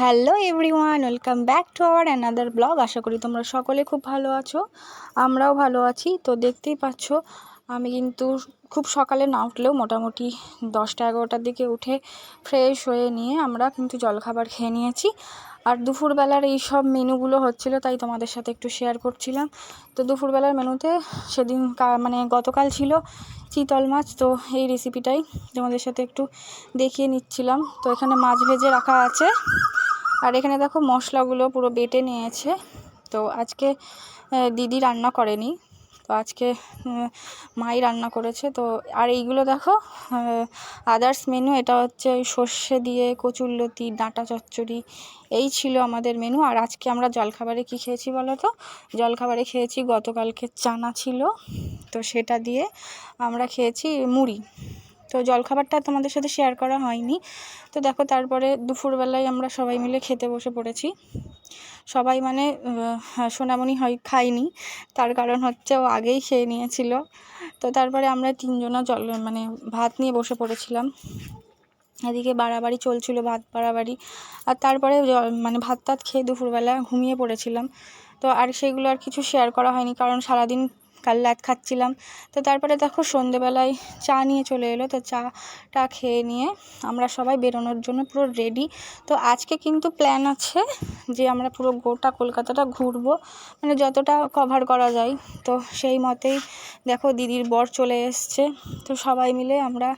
Hello everyone, welcome back to our another blog. আশা করি তোমরা সকলে খুব ভালো আছো, আমরাও ভালো আছি। তো দেখতেই পাচ্ছ, আমি কিন্তু খুব সকালে না উঠলেও মোটামুটি দশটা এগারোটার দিকে উঠে ফ্রেশ হয়ে নিয়ে আমরা কিন্তু জলখাবার খেয়ে নিয়েছি। আর দুপুরবেলার এই সব মেনুগুলো হচ্ছিল, তাই তোমাদের সাথে একটু শেয়ার করছিলাম। তো দুপুরবেলার মেনুতে সেদিন মানে গতকাল ছিল চিতল মাছ, তো এই রেসিপিটাই তোমাদের সাথে একটু দেখিয়ে নিচ্ছিলাম। তো এখানে মাছ ভেজে রাখা আছে। আর এখানে দেখো মশলাগুলো পুরো বেটে নিয়েছে। তো আজকে দিদি রান্না করেনি। তো আজকে মাই রান্না করেছে। তো আর এইগুলো দেখো আদার্স মেনু এটা হচ্ছে ওই সর্ষে দিয়ে কচুরলতি ডাঁটা চচ্চড়ি, এই ছিল আমাদের মেনু আর আজকে আমরা জলখাবারে কী খেয়েছি বলো তো? জলখাবারে খেয়েছি গতকালকে চানা ছিল। তো সেটা দিয়ে আমরা খেয়েছি মুড়ি। তো জলখাবারটা তোমাদের সাথে শেয়ার করা হয়নি। তো দেখো তারপরে দুপুরবেলায় আমরা সবাই মিলে খেতে বসে পড়েছি। সবাই মানে হ্যাঁ, সোনামণি হয় খায়নি। তার কারণ হচ্ছে ও আগেই খেয়ে নিয়েছিল। তো তারপরে আমরা তিনজনা জল মানে ভাত নিয়ে বসে পড়েছিলাম। এদিকে বাড়াবাড়ি চলছিল ভাত বাড়াবাড়ি। আর তারপরে মানে ভাত টাত খেয়ে দুপুরবেলা ঘুমিয়ে পড়েছিলাম। তো আর সেগুলো আর কিছু শেয়ার করা হয়নি কারণ সারাদিন কাল রাত খাচ্ছিলাম। তো তারপরে দেখো সন্ধেবেলায় চা নিয়ে চলে এলো। তো চাটা খেয়ে নিয়ে আমরা সবাই বেরোনোর জন্য পুরো রেডি তো আজকে কিন্তু প্ল্যান আছে যে আমরা পুরো গোটা কলকাতাটা ঘুরবো। মানে যতটা কভার করা যায়। তো সেই মতেই দেখো দিদির বর চলে এসছে। তো সবাই মিলে আমরা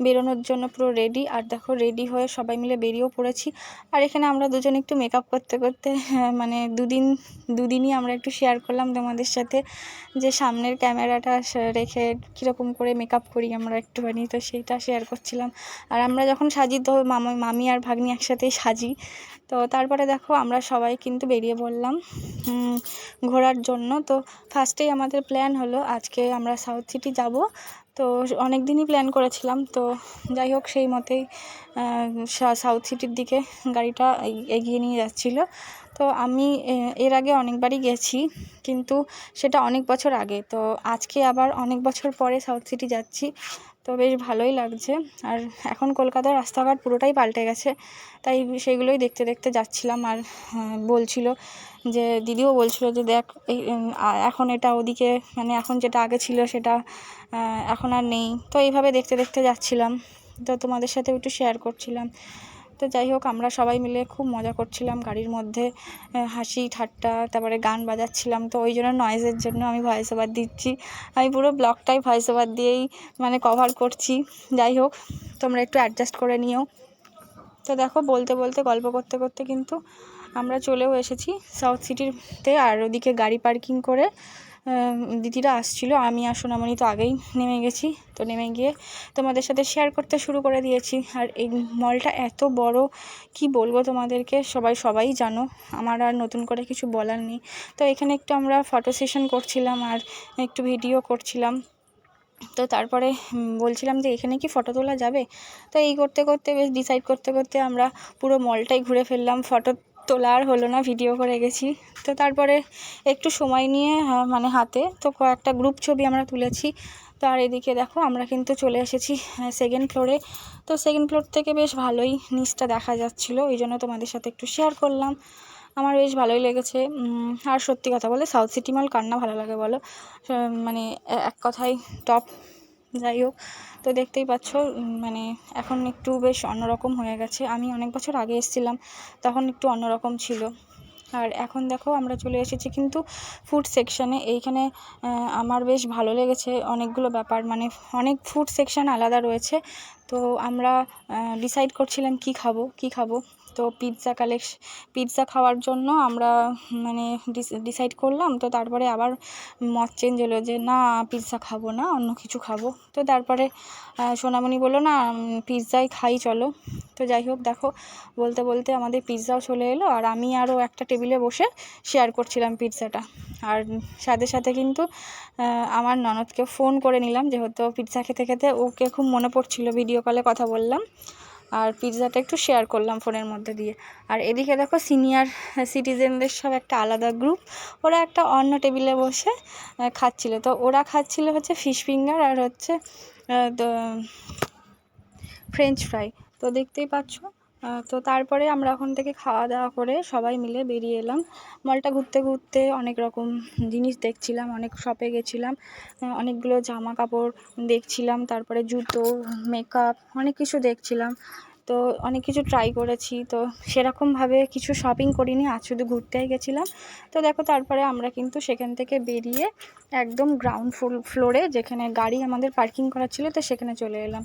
বেরোনোর জন্য পুরো রেডি আর দেখো রেডি হয়ে সবাই মিলে বেরিয়েও পড়েছি। আর এখানে আমরা দুজন একটু মেকআপ করতে করতে হ্যাঁ, মানে দুদিন দুদিনই আমরা একটু শেয়ার করলাম তোমাদের সাথে যে সামনের ক্যামেরাটা রেখে কীরকম করে মেকআপ করি আমরা একটুখানি তো সেইটা শেয়ার করছিলাম। আর আমরা যখন সাজি তো মামা মামি আর ভাগ্নি একসাথেই সাজি। তো তারপরে দেখো আমরা সবাই কিন্তু বেরিয়ে পড়লাম ঘোরার জন্য। তো ফার্স্টেই আমাদের প্ল্যান হলো আজকে আমরা সাউথ সিটি যাব। তো অনেক দিনই প্ল্যান করেছিলাম, তো যাই হোক সেই মতেই সাউথ সিটির দিকে গাড়িটা এগিয়ে নিয়ে যাচ্ছিল। তো আমি এর আগে অনেকবারই গেছি, কিন্তু সেটা অনেক বছর আগে। তো আজকে আবার অনেক বছর পরে সাউথ সিটি যাচ্ছি, তো বেশ ভালোই লাগছে। আর এখন কলকাতার রাস্তাঘাট পুরোটাই পাল্টে গেছে, তাই সেইগুলোই দেখতে দেখতে যাচ্ছিলাম। আর বলছিল যে, দিদিও বলছিল যে, দেখ এখন এটা ওদিকে মানে এখন যেটা আগে ছিল সেটা এখন আর নেই। তো এইভাবে দেখতে দেখতে যাচ্ছিলাম। তো তোমাদের সাথে একটু শেয়ার করছিলাম। তো যাই হোক, আমরা সবাই মিলে খুব মজা করছিলাম গাড়ির মধ্যে হাসি, ঠাট্টা, তারপরে গান বাজাচ্ছিলাম। তো ওই জন্য নয়েজের জন্য আমি ভয়েস ওভার দিচ্ছি। আমি পুরো ব্লগটাই ভয়েস ওভার দিয়েই মানে কভার করছি। যাই হোক, তোমরা একটু অ্যাডজাস্ট করে নিও। তো দেখো, বলতে বলতে, গল্প করতে করতে কিন্তু আমরা চলেও এসেছি সাউথ সিটিতে আর ওদিকে গাড়ি পার্কিং করে দিদিরা আসছিল, আমি আর সোনামণি তো আগেই নেমে গেছি। তো নেমে গিয়ে তোমাদের সাথে শেয়ার করতে শুরু করে দিয়েছি। আর এই মলটা এত বড়, কি বলব তোমাদেরকে? সবাই সবাই জানো, আমার আর নতুন করে কিছু বলার নেই। তো এখানে একটু আমরা ফটো সেশন করছিলাম আর একটু ভিডিও করছিলাম। তো তারপরে বলছিলাম যে এখানে কি ফটো তোলা যাবে? তো এই করতে করতে, বেশ ডিসাইড করতে করতে আমরা পুরো মলটাই ঘুরে ফেললাম। ফটো তোলা আর হলো না ভিডিও করে গেছি। তো তারপরে একটু সময় নিয়ে মানে হাতে তো কয়েকটা গ্রুপ ছবি আমরা তুলেছি। তো আর এদিকে দেখো, আমরা কিন্তু চলে এসেছি সেকেন্ড ফ্লোরে তো সেকেন্ড ফ্লোর থেকে বেশ ভালোই নিচটা দেখা যাচ্ছিল, ওই জন্য তোমাদের সাথে একটু শেয়ার করলাম। আমার বেশ ভালোই লেগেছে। আর সত্যি কথা বলে সাউথ সিটি মল কার না ভালো লাগে বলো? মানে এক কথায় টপ যাই হোক, তো দেখতেই পাচ্ছ মানে এখন একটু বেশ অন্যরকম হয়ে গেছে। আমি অনেক বছর আগে এসেছিলাম, তখন একটু অন্যরকম ছিল। আর এখন দেখো, আমরা চলে এসেছি কিন্তু ফুড সেকশানে এইখানে আমার বেশ ভালো লেগেছে অনেকগুলো ব্যাপার মানে অনেক ফুড সেকশান আলাদা রয়েছে। তো আমরা ডিসাইড করছিলাম কি খাব কি খাব। তো পিৎজা কালেকশ পিৎজা খাওয়ার জন্য আমরা মানে ডিসাইড করলাম। তো তারপরে আবার মত চেঞ্জ হলো যে, না পিৎজা খাব না, অন্য কিছু খাব। তো তারপরে সোনামণি বলল, না পিৎজাই খাই, চলো। তো যাই হোক, দেখো, বলতে বলতে আমাদের পিৎজাও চলে এলো। আর আমি আরও একটা টেবিলে বসে শেয়ার করছিলাম পিৎজাটা আর সাথে সাথে কিন্তু আমার ননদকে ফোন করে নিলাম, যেহেতু পিৎজা খেতে খেতে ওকে খুব মনে পড়ছিলো ভিডিও কলে কথা বললাম। আর পিৎজাটা একটু শেয়ার করলাম ফোনের মধ্যে দিয়ে। আর এদিকে দেখো সিনিয়র সিটিজেনদের সব একটা আলাদা গ্রুপ ওরা একটা অন্য টেবিলে বসে খাচ্ছিল। তো ওরা খাচ্ছিল হচ্ছে ফিশ ফিঙ্গার আর হচ্ছে ফ্রেঞ্চ ফ্রাই তো দেখতেই পাচ্ছ তো তারপরে আমরা ওখান থেকে খাওয়া দাওয়া করে সবাই মিলে বেরিয়ে এলাম। মলটা ঘুরতে ঘুরতে অনেক রকম জিনিস দেখছিলাম, অনেক শপে গেছিলাম অনেকগুলো জামা কাপড় দেখছিলাম, তারপরে জুতো মেকআপ অনেক কিছু দেখছিলাম। তো অনেক কিছু ট্রাই করেছি। তো সেরকমভাবে কিছু শপিং করিনি, আজ শুধু ঘুরতেই গেছিলাম। তো দেখো তারপরে আমরা কিন্তু সেখান থেকে বেরিয়ে একদম গ্রাউন্ড ফ্লোরে যেখানে গাড়ি আমাদের পার্কিং করা ছিল, তো সেখানে চলে এলাম।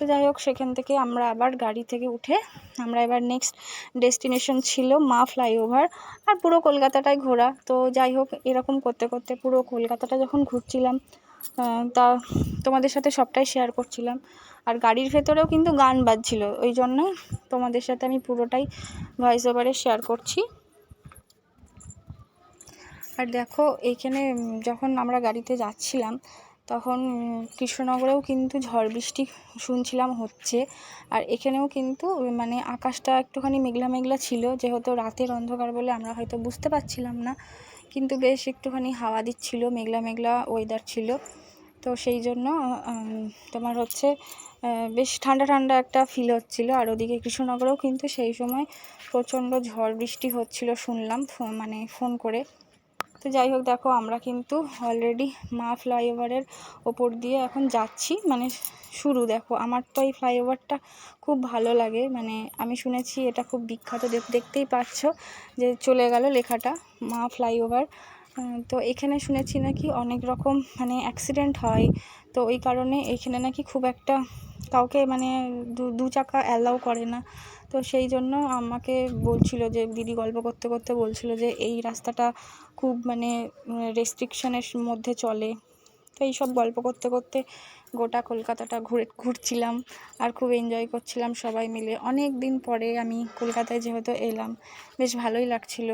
তো যাই হোক, সেখান থেকে আমরা আবার গাড়ি থেকে উঠে আমরা এবার নেক্সট ডেস্টিনেশন ছিল মা ফ্লাইওভার আর পুরো কলকাতাটাই ঘোরা। তো যাই হোক, এরকম করতে করতে পুরো কলকাতাটা যখন ঘুরছিলাম তা তোমাদের সাথে সবটাই শেয়ার করছিলাম। আর গাড়ির ভেতরেও কিন্তু গান বাজছিল, ওই জন্য তোমাদের সাথে আমি পুরোটাই ভয়েস ওভারে শেয়ার করছি। আর দেখো এইখানে যখন আমরা গাড়িতে যাচ্ছিলাম তখন কৃষ্ণনগরেও কিন্তু ঝড় বৃষ্টি শুনছিলাম হচ্ছে। আর এখানেও কিন্তু মানে আকাশটা একটুখানি মেঘলা মেঘলা ছিল, যেহেতু রাতের অন্ধকার বলে আমরা হয়তো বুঝতে পারছিলাম না। কিন্তু বেশ একটুখানি হাওয়া দিচ্ছিল, মেঘলা মেঘলা ওয়েদার ছিল। তো সেই জন্য তোমার হচ্ছে বেশ ঠান্ডা ঠান্ডা একটা ফিল হচ্ছিল। আর ওদিকে কৃষ্ণনগরেও কিন্তু সেই সময় প্রচণ্ড ঝড় বৃষ্টি হচ্ছিল শুনলাম মানে ফোন করে। তো যাই হোক, দেখো আমরা কিন্তু অলরেডি মা ফ্লাইওভারের ওপর দিয়ে এখন যাচ্ছি। মানে শুরু, দেখো, আমার তো এই ফ্লাইওভারটা খুব ভালো লাগে। মানে আমি শুনেছি এটা খুব বিখ্যাত দেখতেই পাচ্ছ যে চলে গেল লেখাটা, মা ফ্লাইওভার তো এখানে শুনেছি নাকি অনেক রকম মানে অ্যাক্সিডেন্ট হয়। তো ওই কারণে এখানে নাকি খুব একটা কাউকে মানে দু চাকা অ্যালাউ করে না। তো সেই জন্য আমাকে বলছিল যে, দিদি গল্প করতে করতে বলছিল যে, এই রাস্তাটা খুব মানে রেস্ট্রিকশনের মধ্যে চলে। তো এইসব গল্প করতে করতে গোটা কলকাতাটা ঘুরে, ঘুরছিলাম আর খুব এনজয় করছিলাম সবাই মিলে। অনেক দিন পরে আমি কলকাতায় যেহেতু এলাম, বেশ ভালোই লাগছিল।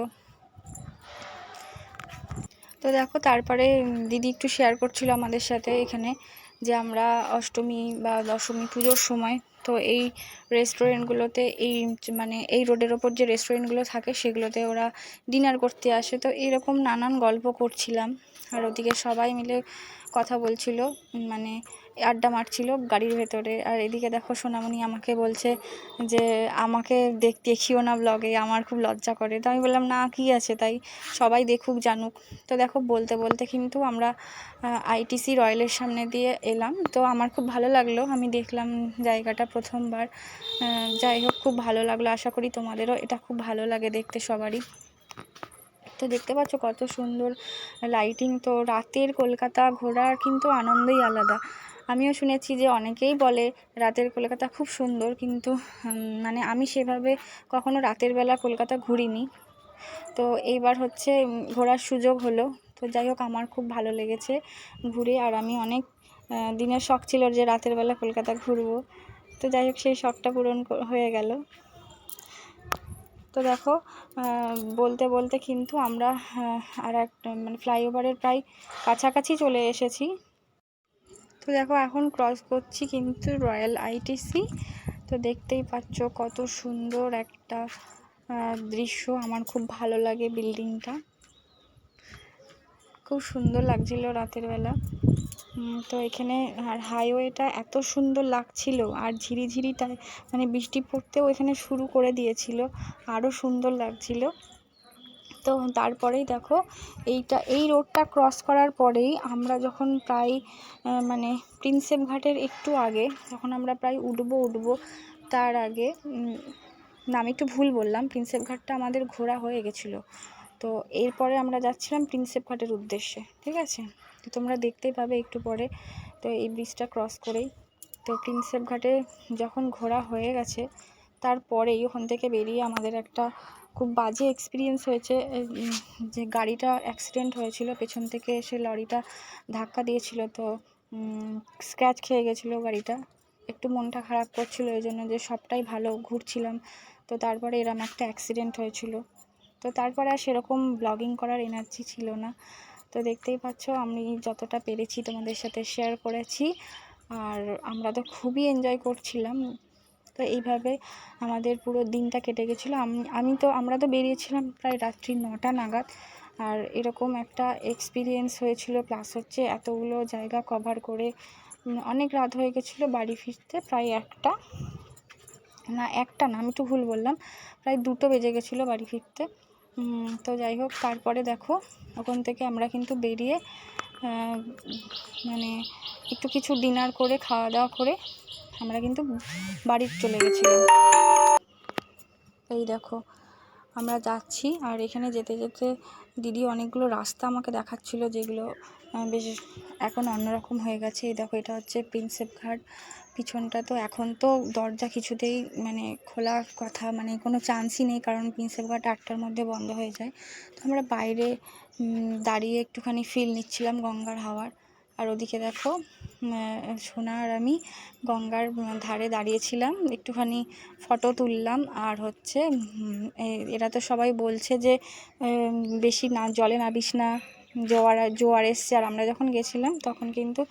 তো দেখো, তারপরে দিদি একটু শেয়ার করছিল আমাদের সাথে এখানে। যে আমরা অষ্টমী বা দশমী পুজোর সময়, তো এই রেস্টুরেন্টগুলোতে এই মানে এই রোডের ওপর যে রেস্টুরেন্টগুলো থাকে সেগুলোতে ওরা ডিনার করতে আসে। তো এরকম নানান গল্প করছিলাম। আর ওদিকে সবাই মিলে কথা বলছিল মানে আড্ডা মারছিল গাড়ির ভেতরে। আর এদিকে দেখো সোনামণি আমাকে বলছে যে, আমাকে দেখ, দেখিও না ব্লগে আমার খুব লজ্জা করে। তো আমি বললাম, না, কী আছে? তাই সবাই দেখুক, জানুক। তো দেখো বলতে বলতে কিন্তু আমরা আইটিসি রয়্যালের সামনে দিয়ে এলাম। তো আমার খুব ভালো লাগল, আমি দেখলাম জায়গাটা প্রথমবার। যাই হোক, খুব ভালো লাগল, আশা করি তোমাদেরও এটা খুব ভালো লাগে দেখতে সবারই। তো দেখতে পাচ্ছ কত সুন্দর লাইটিং তো রাতের কলকাতা ঘোরার কিন্তু আনন্দই আলাদা। আমিও শুনেছি যে অনেকেই বলে রাতের কলকাতা খুব সুন্দর কিন্তু মানে আমি সেভাবে কখনো রাতের বেলা কলকাতা ঘুরিনি। তো এইবার হচ্ছে ঘোরার সুযোগ হলো। তো যাই হোক, আমার খুব ভালো লেগেছে ঘুরে আর আমি অনেক দিনের শখ ছিল যে রাতের বেলা কলকাতা ঘুরবো। তো যাই হোক, সেই শখটা পূরণ হয়ে গেল। তো দেখো বলতে বলতে কিন্তু আমরা আর এক মানে ফ্লাইওভারের প্রায় কাছাকাছি চলে এসেছি। তো দেখো, এখন ক্রস করছি কিন্তু রয়্যাল আইটিসি। তো দেখতেই পাচ্ছ কত সুন্দর একটা দৃশ্য। আমার খুব ভালো লাগে বিল্ডিংটা। খুব সুন্দর লাগছিল রাতের বেলা। তো এখানে আর হাইওয়েটা এত সুন্দর লাগছিল আর ঝিরিঝিরিটা মানে বৃষ্টি পড়তেও এখানে শুরু করে দিয়েছিল আরও সুন্দর লাগছিল। তো তারপরেই দেখো এইটা, এই রোডটা ক্রস করার পরেই আমরা যখন প্রায় মানে প্রিন্সেপ ঘাটের একটু আগে, যখন আমরা প্রায় উঠবো উঠবো, তার আগে না, আমি একটু ভুল বললাম প্রিন্সেপ ঘাটটা আমাদের ঘোরা হয়ে গেছিল। তো এরপরে আমরা যাচ্ছিলাম প্রিন্সেপ ঘাটের উদ্দেশ্যে, ঠিক আছে? তোমরা দেখতেই পাবে একটু পরে। তো এই ব্রিজটা ক্রস করেই। তো প্রিন্সেপ ঘাটে যখন ঘোরা হয়ে গেছে, তারপরেই ওখান থেকে বেরিয়ে আমাদের একটা খুব বাজে এক্সপিরিয়েন্স হয়েছে। যে গাড়িটা অ্যাক্সিডেন্ট হয়েছিল, পেছন থেকে এসে লরিটা ধাক্কা দিয়েছিল, তো স্ক্র্যাচ খেয়ে গেছিল গাড়িটা। একটু মনটা খারাপ করছিল, এই জন্য যে সবটাই ভালো, ঘুরছিলাম। তো তারপরে এরম একটা অ্যাক্সিডেন্ট হয়েছিল। তো তারপরে আর সেরকম ব্লগিং করার এনার্জি ছিল না। তো দেখতেই পাচ্ছ, আমি যতটা পেরেছি তোমাদের সাথে শেয়ার করেছি। আর আমরা তো খুবই এনজয় করছিলাম। তো এইভাবে আমাদের পুরো দিনটা কেটে গেছিল। আমি আমি তো, আমরা তো বেরিয়েছিলাম প্রায় রাত্রি নটা নাগাদ। আর এরকম একটা এক্সপিরিয়েন্স হয়েছিল। প্লাস হচ্ছে এতগুলো জায়গা কভার করে অনেক রাত হয়ে গেছিল বাড়ি ফিরতে, প্রায় একটা। না একটা না, আমি একটু ভুল বললাম। প্রায় দুটো বেজে গেছিল বাড়ি ফিরতে। তো যাই হোক, তারপরে দেখো, ওখান থেকে আমরা কিন্তু বেরিয়ে মানে একটু কিছু ডিনার করে, খাওয়া দাওয়া করে আমরা কিন্তু বাড়ি চলে গেছিলাম। এই দেখো, আমরা যাচ্ছি আর এখানে যেতে যেতে দিদি অনেকগুলো রাস্তা আমাকে দেখাচ্ছিল যেগুলো বেশ এখন অন্যরকম হয়ে গেছে। এই দেখো, এটা হচ্ছে প্রিন্সেপ ঘাট। পিছনটা তো এখন তো দরজা কিছুতেই মানে খোলা কথা মানে কোনো চান্সই নেই কারণ প্রিন্সেপ ঘাট আটটার মধ্যে বন্ধ হয়ে যায়। তো আমরা বাইরে দাঁড়িয়ে একটুখানি ফিল নিচ্ছিলাম গঙ্গার হাওয়ার। আর ওদিকে দেখো সোনা আর আমি গঙ্গার ধারে দাঁড়িয়েছিলাম, একটুখানি ফটো তুললাম। আর হচ্ছে এরা তো সবাই বলছে যে বেশি না, জলে নাবিস না, জোয়ার জোয়ার এসছে। আর আমরা যখন গেছিলাম, তখন কিন্তু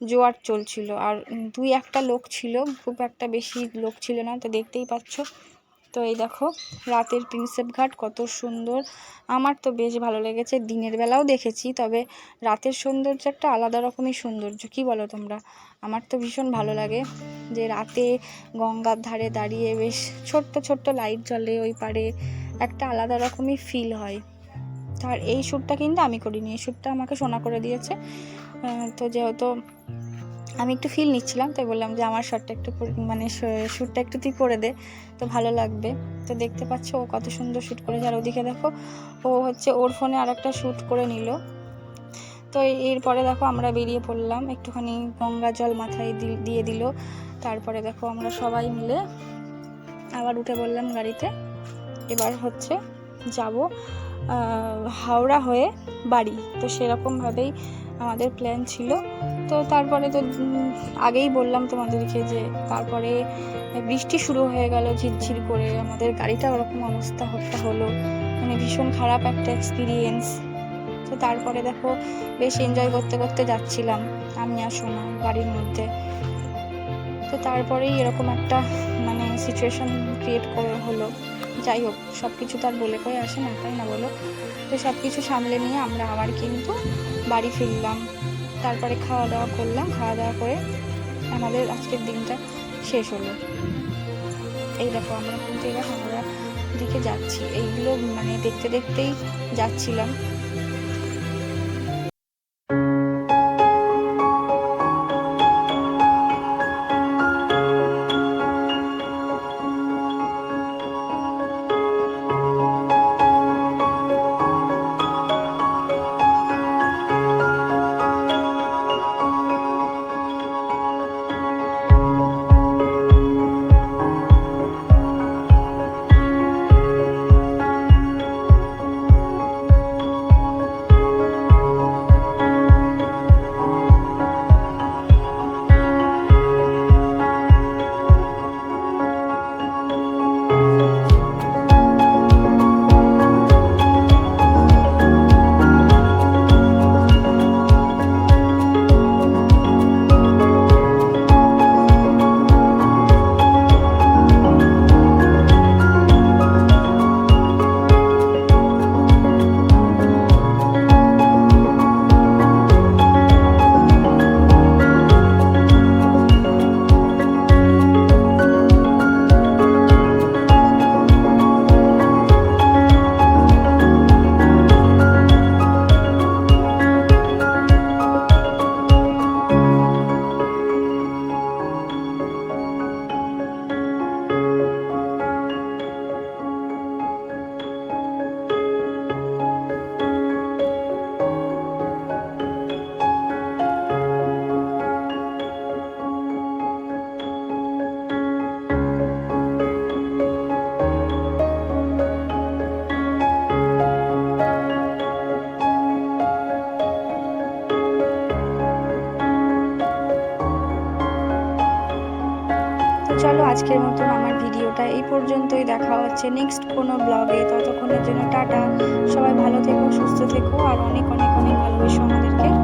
জোয়ার চলছিল। আর দুই একটা লোক ছিল, খুব একটা বেশি লোক ছিল না, তো দেখতেই পাচ্ছ। তো এই দেখো, রাতের প্রিন্সেপ ঘাট কত সুন্দর। আমার তো বেশ ভালো লেগেছে, দিনের বেলাও দেখেছি, তবে রাতের সৌন্দর্য একটা আলাদা রকমই সৌন্দর্য, কী বলো তোমরা? আমার তো ভীষণ ভালো লাগে যে রাতে গঙ্গার ধারে দাঁড়িয়ে বেশ ছোট্ট ছোট্ট লাইট জ্বলে ওই পারে, একটা আলাদা রকমই ফিল হয়। আর এই শ্যুটটা কিন্তু আমি করিনি, এই শ্যুটটা আমাকে সোনা করে দিয়েছে। তো যেহেতু আমি একটু ফিল নিচ্ছিলাম, তাই বললাম যে আমার শটটা একটু মানে শ্যুটটা একটু তুই করে দে, তো ভালো লাগবে। তো দেখতে পাচ্ছ ও কত সুন্দর শ্যুট করেছে। আর ওদিকে দেখো, ও হচ্ছে ওর ফোনে আর একটা শ্যুট করে নিল। তো এরপরে দেখো আমরা বেরিয়ে পড়লাম, একটুখানি গঙ্গা জল মাথায় দিয়ে দিল। তারপরে দেখো আমরা সবাই মিলে আবার উঠে বললাম গাড়িতে। এবার হচ্ছে যাব হাওড়া হয়ে বাড়ি। তো সেরকমভাবেই আমাদের প্ল্যান ছিল। তো তারপরে তো আগেই বললাম তোমাদেরকে যে তারপরে বৃষ্টি শুরু হয়ে গেল, ঝিরঝির করে। আমাদের গাড়িটা ওরকম অবস্থা হতে, হলো। মানে ভীষণ খারাপ একটা এক্সপিরিয়েন্স তো তারপরে দেখো, বেশ এনজয় করতে করতে যাচ্ছিলাম আমি আর সোনা গাড়ির মধ্যে। তো তারপরেই এরকম একটা মানে সিচুয়েশন ক্রিয়েট করে হলো। যাই হোক সব কিছু তো আর বলে কয়ে আসে না, তাই না বলো? তো সব কিছু সামলে নিয়ে আমরা আবার কিন্তু বাড়ি ফিরলাম, তারপরে খাওয়া দাওয়া করলাম খাওয়া দাওয়া করে আমাদের আজকের দিনটা শেষ হলো। এই দেখো, আমরা কিন্তু এবার আমরা দিকে যাচ্ছি। এইগুলো মানে দেখতে দেখতেই যাচ্ছিলাম। আজকের মতন আমার ভিডিওটা এই পর্যন্তই। দেখা হচ্ছে নেক্সট কোনো ব্লগে ততক্ষণের জন্য টাটা। সবাই ভালো থেকো, সুস্থ থেকো, আর অনেক অনেক অনেক ভালোবেসো আমাদেরকে।